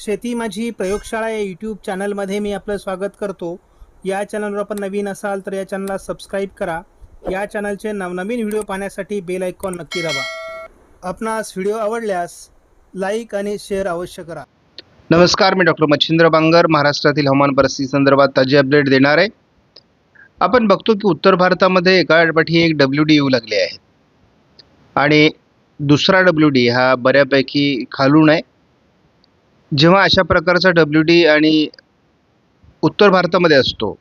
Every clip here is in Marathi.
शेती माझी प्रयोगशाळा या यूट्यूब चॅनलमध्ये मी आपलं स्वागत करतो. या चॅनलवर आपण नवीन असाल तर या चॅनलला सबस्क्राईब करा. या चॅनलचे नवनवीन व्हिडिओ पाहण्यासाठी बेल आयकॉन नक्की दाबा. आपणास व्हिडिओ आवडल्यास लाईक आणि शेअर अवश्य करा. नमस्कार मी डॉक्टर मच्छिंद्र बांगर महाराष्ट्रातील हवामान परिस्थिती संदर्भात ताजी अपडेट देणार आहे. आपण बघतो की उत्तर भारतामध्ये एका पाठी एक डब्ल्यू डी येऊ लागले आहे. आणि दुसरा डब्ल्यू डी हा बऱ्यापैकी खालून आहे. जेव्हा अशा प्रकारचा डब्ल्यू डी आणि उत्तर भारतामध्ये असतो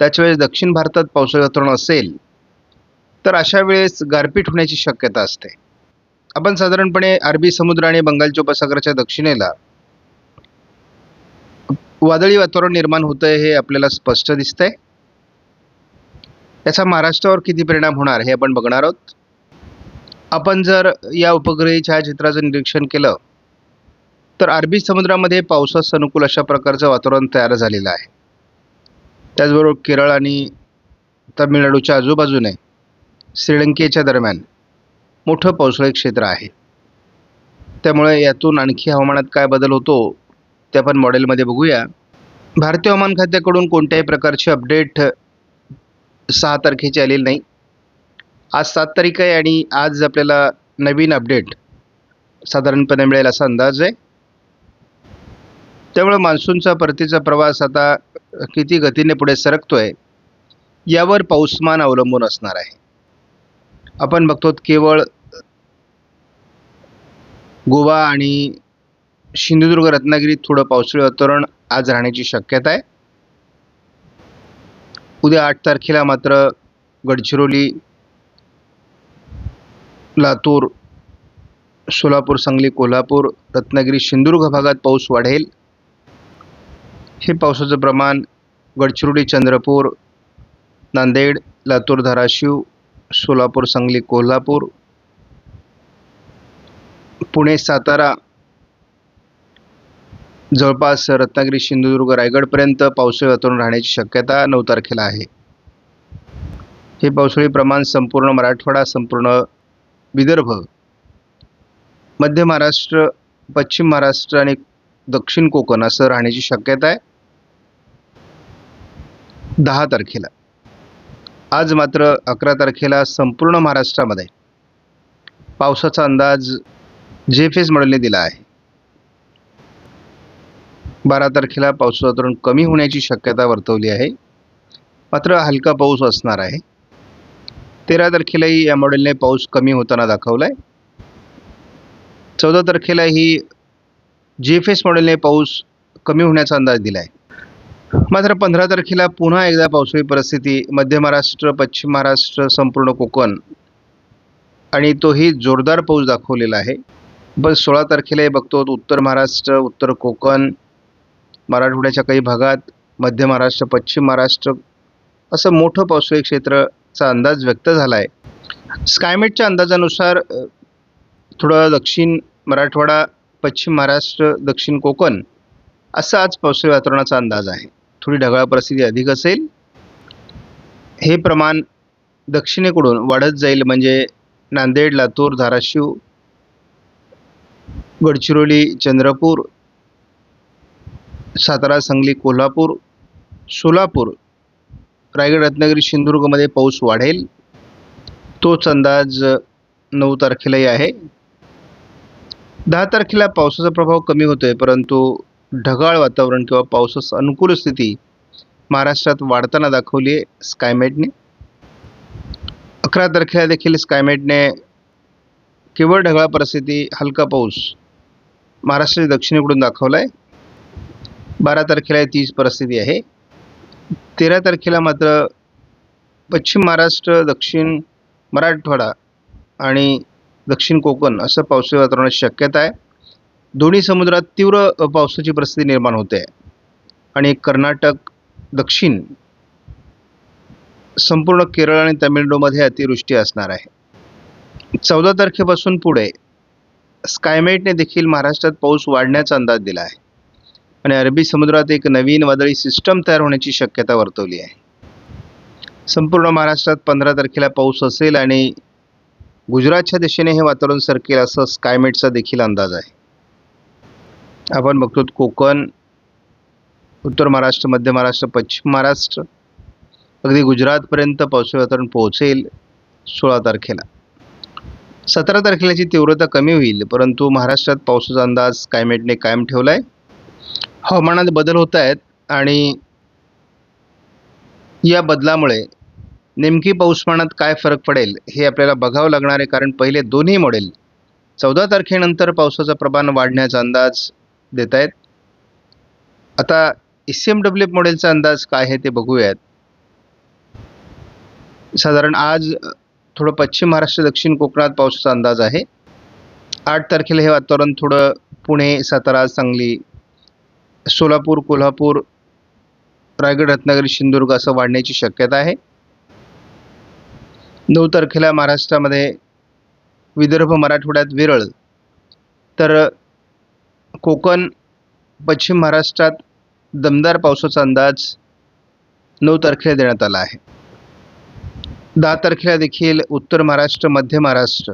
त्याच वेळेस दक्षिण भारतात पावसाळी वातावरण असेल तर अशा वेळेस गारपीट होण्याची शक्यता असते. आपण साधारणपणे अरबी समुद्र आणि बंगालच्या उपसागराच्या दक्षिणेला वादळी वातावरण निर्माण होतं आहे हे आपल्याला स्पष्ट दिसतंय. याचा महाराष्ट्रावर किती परिणाम होणार हे आपण बघणार आहोत. आपण जर या उपग्रही छायाचित्राचं निरीक्षण केलं तर अरबी समुद्रामध्ये पावसास अनुकूल अशा प्रकारचं वातावरण तयार झालेलं आहे. त्याचबरोबर केरळ आणि तामिळनाडूच्या आजूबाजूने श्रीलंकेच्या दरम्यान मोठं पावसाळी क्षेत्र आहे. त्यामुळे यातून आणखी हवामानात काय बदल होतो ते आपण मॉडेलमध्ये बघूया. भारतीय हवामान खात्याकडून कोणत्याही प्रकारची अपडेट सहा तारखेची आलेली नाही. आज सात तारीख आहे आणि आज आपल्याला नवीन अपडेट साधारणपणे मिळेल असा अंदाज आहे. त्यामुळे मान्सूनचा परतीचा प्रवास आता किती गतीने पुढे सरकतोय यावर पाऊसमान अवलंबून असणार आहे. आपण बघतो केवळ गोवा आणि सिंधुदुर्ग रत्नागिरीत थोडं पावसाळी वातावरण आज राहण्याची शक्यता आहे. उद्या आठ तारखेला मात्र गडचिरोली लातूर सोलापूर सांगली कोल्हापूर रत्नागिरी सिंधुदुर्ग भागात पाऊस वाढेल. हे पावसाचं प्रमाण गडचिरोली चंद्रपूर नांदेड लातूर धाराशिव सोलापूर सांगली कोल्हापूर पुणे सातारा जवळपास रत्नागिरी सिंधुदुर्ग रायगडपर्यंत पावसाळी वातावरण राहण्याची शक्यता नऊ तारखेला आहे. हे पावसाळी प्रमाण संपूर्ण मराठवाडा संपूर्ण विदर्भ मध्य महाराष्ट्र पश्चिम महाराष्ट्र आणि दक्षिण कोकण असं राहण्याची शक्यता आहे. दहा तारखेला. आज मात्र अकरा तारखेला संपूर्ण महाराष्ट्रामध्ये पावसाचा अंदाज जे एफ एस मॉडेलने दिला आहे. बारा तारखेला पावसाचं वातावरण कमी होण्याची शक्यता वर्तवली आहे. मात्र हलका पाऊस असणार आहे. तेरा तारखेलाही या मॉडेलने पाऊस कमी होताना दाखवला आहे चौदा तारखेलाही जी एफ एस मॉडेलने पाऊस कमी होण्याचा अंदाज दिला आहे मात्र पंधरा तारखेला पुन्हा एकदा पावसाळी परिस्थिती मध्य महाराष्ट्र पश्चिम महाराष्ट्र संपूर्ण कोकण आणि तोही जोरदार पाऊस दाखवलेला आहे. बस सोळा तारखेलाही बघतो उत्तर महाराष्ट्र उत्तर कोकण मराठवाड्याच्या काही भागात मध्य महाराष्ट्र पश्चिम महाराष्ट्र असं मोठं पावसाळी क्षेत्राचा अंदाज व्यक्त झाला आहे स्कायमेटच्या अंदाजानुसार थोडं दक्षिण मराठवाडा पश्चिम महाराष्ट्र दक्षिण कोकण असा आज पावसाळी वातावरणाचा अंदाज आहे. थोडी ढगाळ परिस्थिती अधिक असेल हे प्रमाण दक्षिणेकडून वाढत जाईल म्हणजे नांदेड लातूर धाराशिव गडचिरोली चंद्रपूर सातारा सांगली कोल्हापूर सोलापूर रायगड रत्नागिरी सिंधुदुर्गमध्ये पाऊस वाढेल. तोच अंदाज नऊ तारखेलाही आहे. दहा तारखेला पावसाचा प्रभाव कमी होतोय परंतु ढगाळ वातावरण किंवा पावसास अनुकूल स्थिती महाराष्ट्रात वाढताना दाखवली आहे स्कायमेटने अकरा तारखेला देखील स्कायमेटने केवळ ढगाळ परिस्थिती हलका पाऊस महाराष्ट्राच्या दक्षिणेकडून दाखवला आहे बारा तारखेला तीच परिस्थिती आहे. तेरा तारखेला मात्र पश्चिम महाराष्ट्र दक्षिण मराठवाडा आणि दक्षिण कोकण असं पावसाळी वातावरणाची शक्यता आहे. दोन्ही समुद्रात तीव्र पावसाची परिस्थिती निर्माण होते. आणि कर्नाटक दक्षिण संपूर्ण केरळ आणि तामिळनाडूमध्ये अतिवृष्टी असणार आहे. चौदा तारखेपासून पुढे स्कायमेटने देखील महाराष्ट्रात पाऊस वाढण्याचा अंदाज दिला आहे. आणि अरबी समुद्रात एक नवीन वादळी सिस्टम तयार होण्याची शक्यता वर्तवली आहे. संपूर्ण महाराष्ट्रात पंधरा तारखेला पाऊस असेल आणि गुजरातच्या दिशेने हे वातावरण सरकेल असं स्कायमेटचा देखील अंदाज आहे. आपण बघतो कोकण उत्तर महाराष्ट्र मध्य महाराष्ट्र पश्चिम महाराष्ट्र. अगदी गुजरातपर्यंत पावसाळी वातावरण पोहोचेल सोळा तारखेला. सतरा तारखेलाची तीव्रता कमी होईल परंतु महाराष्ट्रात पावसाचा अंदाज कायमेटने कायम ठेवला आहे हवामानात बदल होत आहेत आणि या बदलामुळे नेमकी पाऊसमानात काय फरक पडेल हे आपल्याला बघावं लागणार आहे कारण पहिले दोन्ही मॉडेल चौदा तारखेनंतर पावसाचं प्रमाण वाढण्याचा अंदाज देत आहेत आता E C M W F मॉडेलचा अंदाज काय आहे ते बघूयात. साधारण आज थोडं पश्चिम महाराष्ट्र दक्षिण कोकणात पावसाचा अंदाज आहे. आठ तारखेला हे वातावरण थोडं पुणे सातारा सांगली सोलापूर कोल्हापूर रायगड रत्नागिरी सिंधुदुर्ग असं वाढण्याची शक्यता आहे. नऊ तारखेला महाराष्ट्रामध्ये विदर्भ मराठवाड्यात विरळ. तर कोकण पश्चिम महाराष्ट्रात दमदार पावसाचा अंदाज नऊ तारखेला देण्यात आला आहे. दहा तारखेला देखील उत्तर महाराष्ट्र मध्य महाराष्ट्र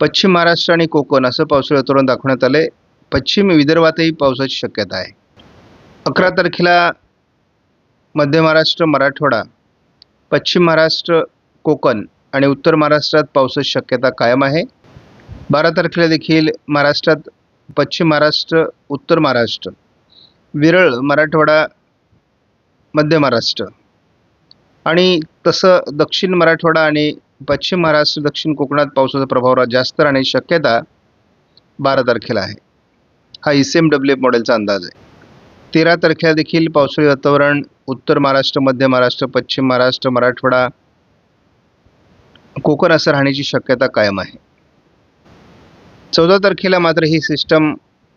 पश्चिम महाराष्ट्र आणि कोकण असं पावसाळी वातावरण दाखवण्यात आले पश्चिम विदर्भातही पावसाची शक्यता आहे. अकरा तारखेला मध्य महाराष्ट्र मराठवाडा पश्चिम महाराष्ट्र कोकण आणि उत्तर महाराष्ट्रात पावसाची शक्यता कायम आहे. बारा तारखेला देखील महाराष्ट्रात पश्चिम महाराष्ट्र उत्तर महाराष्ट्र विरळ मराठवाडा मध्य महाराष्ट्र. आणि तसं दक्षिण मराठवाडा आणि पश्चिम महाराष्ट्र दक्षिण कोकणात पावसाचा प्रभाव जास्त राहण्याची शक्यता बारा तारखेला आहे. हा E C M W F मॉडेलचा अंदाज आहे. तेरा तारखेला देखील पावसाळी वातावरण उत्तर महाराष्ट्र मध्य महाराष्ट्र पश्चिम महाराष्ट्र मराठवाडा कोकण असं राहण्याची शक्यता कायम आहे. चौदा तारखेला मात्र ही सिस्टम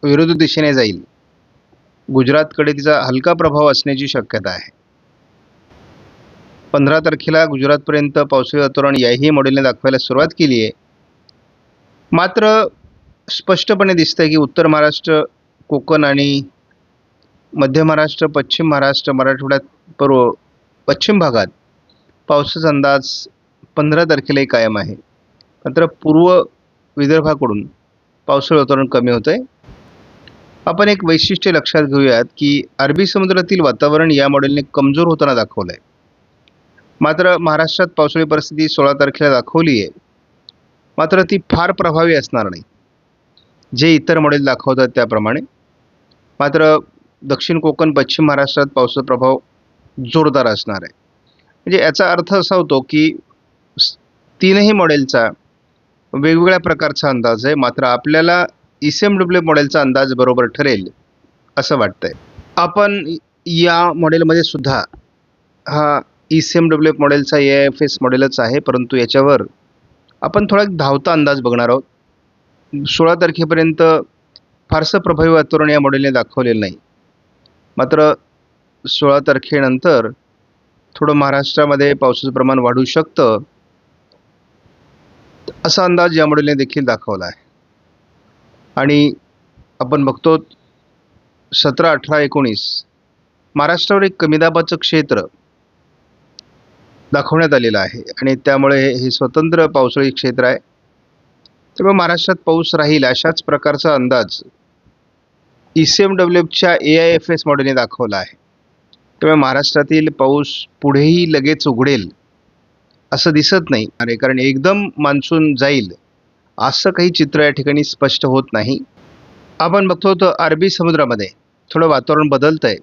विरुद्ध दिशेने जाईल. गुजरातकडे तिचा हलका प्रभाव असण्याची शक्यता आहे. पंधरा तारखेला गुजरातपर्यंत पावसाळी वातावरण याही मॉडेलने दाखवायला सुरुवात केली आहे. मात्र स्पष्टपणे दिसतंय की उत्तर महाराष्ट्र कोकण आणि मध्य महाराष्ट्र पश्चिम महाराष्ट्र मराठवाड्यात पूर्व पश्चिम भागात पावसाचा अंदाज पंधरा तारखेलाही कायम आहे. मात्र पूर्व विदर्भाकडून पावसाळी वातावरण कमी होतं आहे आपण एक वैशिष्ट्य लक्षात घेऊयात की अरबी समुद्रातील वातावरण या मॉडेलने कमजोर होताना दाखवलं आहे मात्र महाराष्ट्रात पावसाळी परिस्थिती सोळा तारखेला दाखवली आहे मात्र ती फार प्रभावी असणार नाही. जे इतर मॉडेल दाखवतात त्याप्रमाणे. मात्र दक्षिण कोकण पश्चिम महाराष्ट्रात पावसाचा प्रभाव जोरदार असणार आहे. म्हणजे याचा अर्थ असा होतो की तीनही मॉडेलचा वेगवेगळ्या प्रकारचा अंदाज आहे. मात्र आपल्याला ई सी एम डब्ल्यू मॉडेलचा अंदाज बरोबर ठरेल असं वाटतंय. आपण या मॉडेलमध्ये सुद्धा हा E C M W F मॉडेलचा ए एफ एस मॉडेलच आहे. परंतु याच्यावर आपण थोडा धावता अंदाज बघणार आहोत. सोळा तारखेपर्यंत फारसं प्रभावी वातावरण या मॉडेलने दाखवलेलं नाही. मात्र सोळा तारखेनंतर थोडं महाराष्ट्रामध्ये पावसाचं प्रमाण वाढू शकतं. असा अंदाज या मॉडेलने देखील दाखवला आहे. आणि आपण बघतो सतरा अठरा एकोणीस महाराष्ट्रावर एक कमी दाबाचं क्षेत्र दाखवण्यात आलेलं आहे. आणि त्यामुळे हे- हे स्वतंत्र पावसाळी क्षेत्र आहे. त्यामुळे महाराष्ट्रात पाऊस राहील अशाच प्रकारचा अंदाज ई सी एम डब्ल्यू एफच्या ए आय एफ एस मॉडेलने दाखवला आहे. त्यामुळे महाराष्ट्रातील पाऊस पुढेही लगेच उघडेल. असं दिसत नाही. अरे कारण एकदम मान्सून जाईल. असं काही चित्र या ठिकाणी स्पष्ट होत नाही. आपण बघतो तर अरबी समुद्रामध्ये थोडं वातावरण बदलतं आहे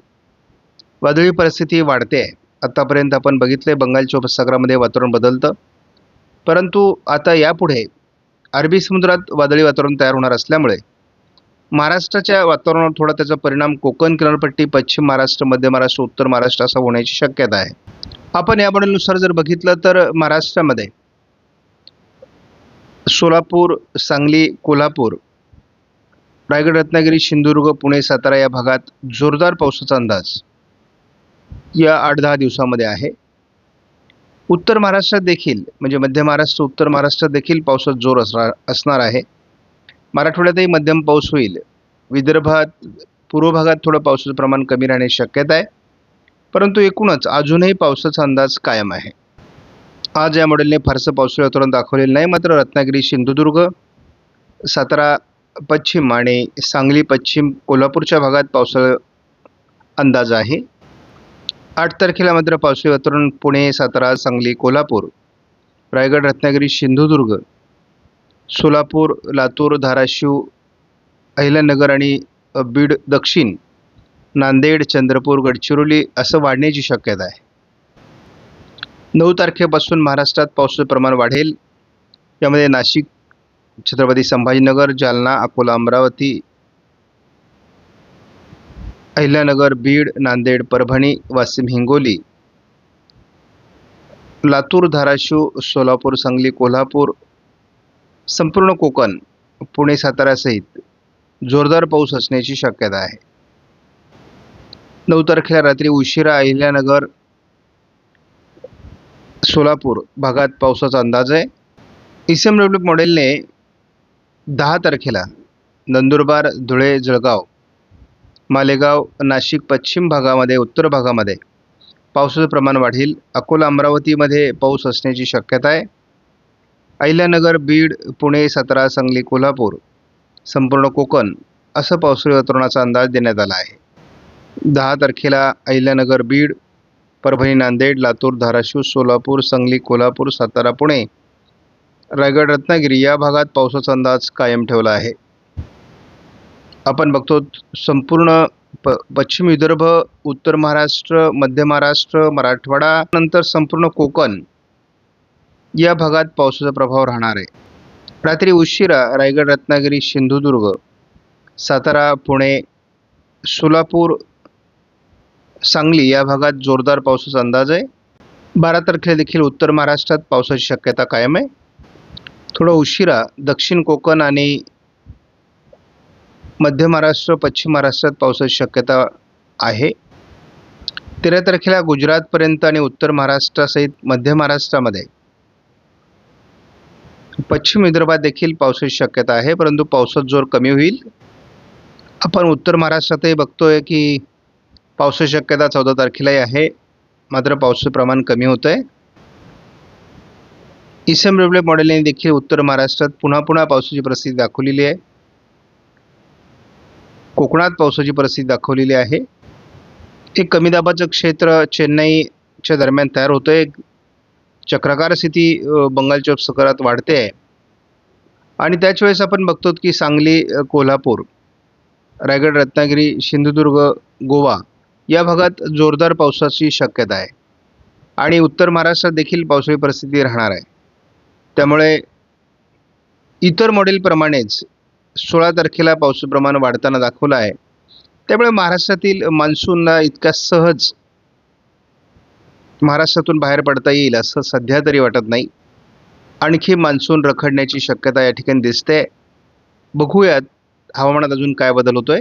वादळी परिस्थिती वाढते. आहे आत्तापर्यंत आपण बघितलं आहे बंगालच्या उपसागरामध्ये वातावरण बदलतं. परंतु आता यापुढे अरबी समुद्रात वादळी वातावरण तयार होणार असल्यामुळे महाराष्ट्राच्या वातावरणावर थोडा त्याचा परिणाम कोकण किनारपट्टी पश्चिम महाराष्ट्र मध्य महाराष्ट्र उत्तर महाराष्ट्र असा होण्याची शक्यता आहे. आपण या मॉडेलनुसार जर बघितलं तर महाराष्ट्रामध्ये सोलापूर सांगली कोल्हापूर रायगड रत्नागिरी सिंधुदुर्ग पुणे सातारा या भागात जोरदार पावसाचा अंदाज या आठ दहा दिवसामध्ये आहे. उत्तर महाराष्ट्रात देखील म्हणजे मध्य महाराष्ट्र उत्तर महाराष्ट्रात देखील पावसात जोर असणार असणार आहे. मराठवाड्यातही मध्यम पाऊस होईल. विदर्भात पूर्व भागात थोडं पावसाचं प्रमाण कमी राहण्याची शक्यता आहे. परंतु एकूणच अजूनही पावसाचा अंदाज कायम आहे. आज या मॉडेलने फारसं पावसाळी वातावरण दाखवलेलं नाही मात्र रत्नागिरी सिंधुदुर्ग सातारा पश्चिम आणि सांगली पश्चिम कोल्हापूरच्या भागात पावसाळा अंदाज आहे. आठ तारखेला मात्र पावसाळी वातावरण पुणे सातारा सांगली कोल्हापूर रायगड रत्नागिरी सिंधुदुर्ग सोलापूर लातूर धाराशिव अहिल्यानगर आणि बीड दक्षिण नांदेड चंद्रपूर गडचिरोली असं वाढण्याची शक्यता आहे. नऊ तारखेपासून महाराष्ट्रात पावसाचं प्रमाण वाढेल. यामध्ये नाशिक छत्रपती संभाजीनगर जालना अकोला अमरावती अहिल्यानगर बीड नांदेड परभणी वाशिम हिंगोली लातूर धाराशिव सोलापूर सांगली कोल्हापूर संपूर्ण कोकण पुणे सातारासहित जोरदार पाऊस असण्याची शक्यता आहे. नऊ तारखेला रात्री उशिरा अहिल्यानगर सोलापूर भागात पावसाचा अंदाज आहे. इसम डेव्हलप मॉडेलने दहा तारखेला नंदुरबार धुळे जळगाव मालेगाव नाशिक पश्चिम भागामध्ये उत्तर भागामध्ये पावसाचं प्रमाण वाढेल. अकोला अमरावतीमध्ये पाऊस असण्याची शक्यता आहे. अहिल्यानगर बीड पुणे सातारा सांगली कोल्हापूर संपूर्ण कोकण असं पावसाळी वातावरणाचा अंदाज देण्यात आला आहे. दहा तारखेला अहिल्यानगर बीड परभणी नांदेड लातूर धाराशिव सोलापूर सांगली कोल्हापूर सातारा पुणे रायगड रत्नागिरी या भागात पावसाचा अंदाज कायम ठेवला आहे. आपण बघतो संपूर्ण प पश्चिम विदर्भ उत्तर महाराष्ट्र मध्य महाराष्ट्र मराठवाडा नंतर संपूर्ण कोकण या भागात पावसाचा प्रभाव राहणार आहे. रात्री उशिरा रायगड रत्नागिरी सिंधुदुर्ग सातारा पुणे सोलापूर सांगली या भागात जोरदार पावसाचा अंदाज आहे. बारा तारखेला देखील उत्तर महाराष्ट्रात पावसाची शक्यता कायम आहे. थोडं उशिरा दक्षिण कोकण आणि मध्य महाराष्ट्र पश्चिम महाराष्ट्रात पावसाची शक्यता आहे. तेरा तारखेला गुजरातपर्यंत आणि उत्तर महाराष्ट्रासहित मध्य महाराष्ट्रामध्ये. पश्चिम विदर्भात देखील पावसाची शक्यता आहे परंतु पावसाचा जोर कमी होईल. आपण उत्तर महाराष्ट्रातही बघतोय की पावसाची शक्यता चौदा तारखेलाही आहे. मात्र पावसाचं प्रमाण कमी होतं आहे इसम रेल्वे मॉडेलने देखील उत्तर महाराष्ट्रात पुन्हा पुन्हा पावसाची परिस्थिती दाखवलेली आहे. कोकणात पावसाची परिस्थिती दाखवलेली आहे. एक कमी दाबाचं क्षेत्र चेन्नईच्या दरम्यान तयार होतं आहे चक्राकार स्थिती बंगालच्या उपसागरात वाढते आहे. आणि त्याच वेळेस आपण बघतो की सांगली कोल्हापूर रायगड रत्नागिरी सिंधुदुर्ग गोवा या भागात जोरदार पावसाची शक्यता आहे. आणि उत्तर महाराष्ट्रात देखील पावसाळी परिस्थिती राहणार आहे. त्यामुळे इतर मॉडेलप्रमाणेच सोळा तारखेला पावसाचं प्रमाण वाढताना दाखवलं आहे. त्यामुळे महाराष्ट्रातील मान्सूनला इतका सहज महाराष्ट्रातून बाहेर पडता येईल असं सध्या तरी वाटत नाही. आणखी मान्सून रखडण्याची शक्यता या ठिकाणी दिसते. बघूयात हवामानात अजून काय बदल होतोय.